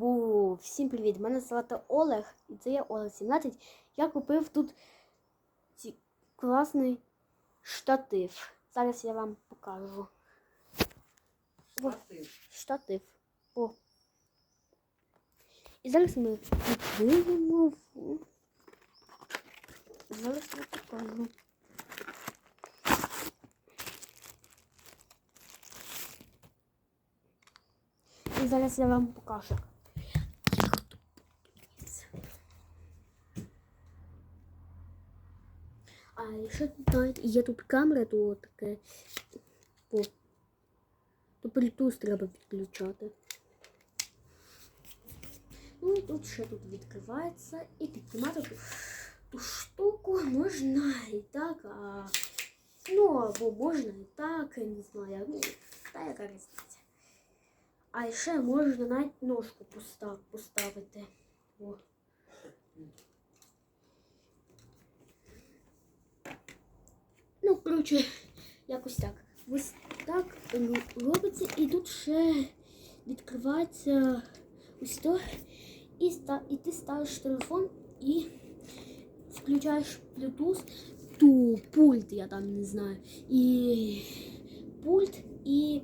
Бу, всім привіт! Мене звати Олег, і це я Олег 17. Я купив тут ці класний штатив. Зараз я вам покажу. О, штатив. О. І зараз ми відкриємо. Зараз я покажу. І зараз я вам покажу. А якщо знаєте, є тут камера, то таке. О, то Bluetooth треба відключати. Ну і тут ще тут відкривається і піднімати ту, ту штуку можна і так, а ну або можна і так, я не знаю. Ну, та яка різниця. А ще можна навіть ножку постав, поставити. Ну, коротше, якось так. Ось так робиться, і тут ще відкривається ось то. І, ста- і ти ставиш телефон і включаєш Bluetooth, ту пульт, я там не знаю. І пульт, і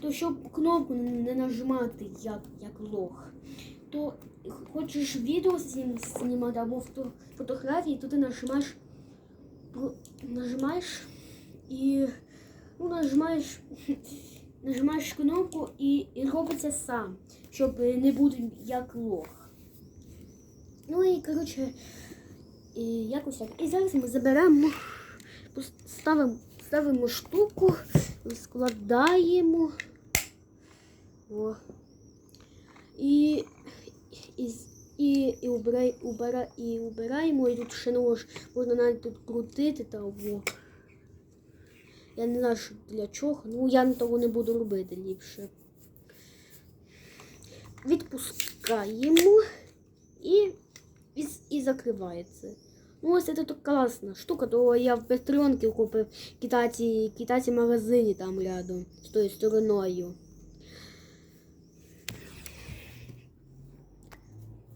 то щоб кнопку не нажимати як, як лох. То хочеш відео знімати або фото, фотографії, то ти нажимаєш, про- нажимаєш і ну, нажимаєш, нажимаєш кнопку і, і робиться сам, щоб не бути як лох. Ну і коротше, і якось так. І зараз ми заберемо, ставимо, ставимо штуку, складаємо. О. І, і, і, убирай, убира, і убираємо, і тут ще нож, можна навіть тут крутити та во. Я не знаю, що для чого, ну я того не буду робити ліпше. Відпускаємо і, і, і закривається. Ну, ось це тут штука, то я в Петронки купив в китайці, китайці магазині там рядом, з тою стороною.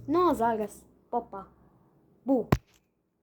Ну, а зараз, папа.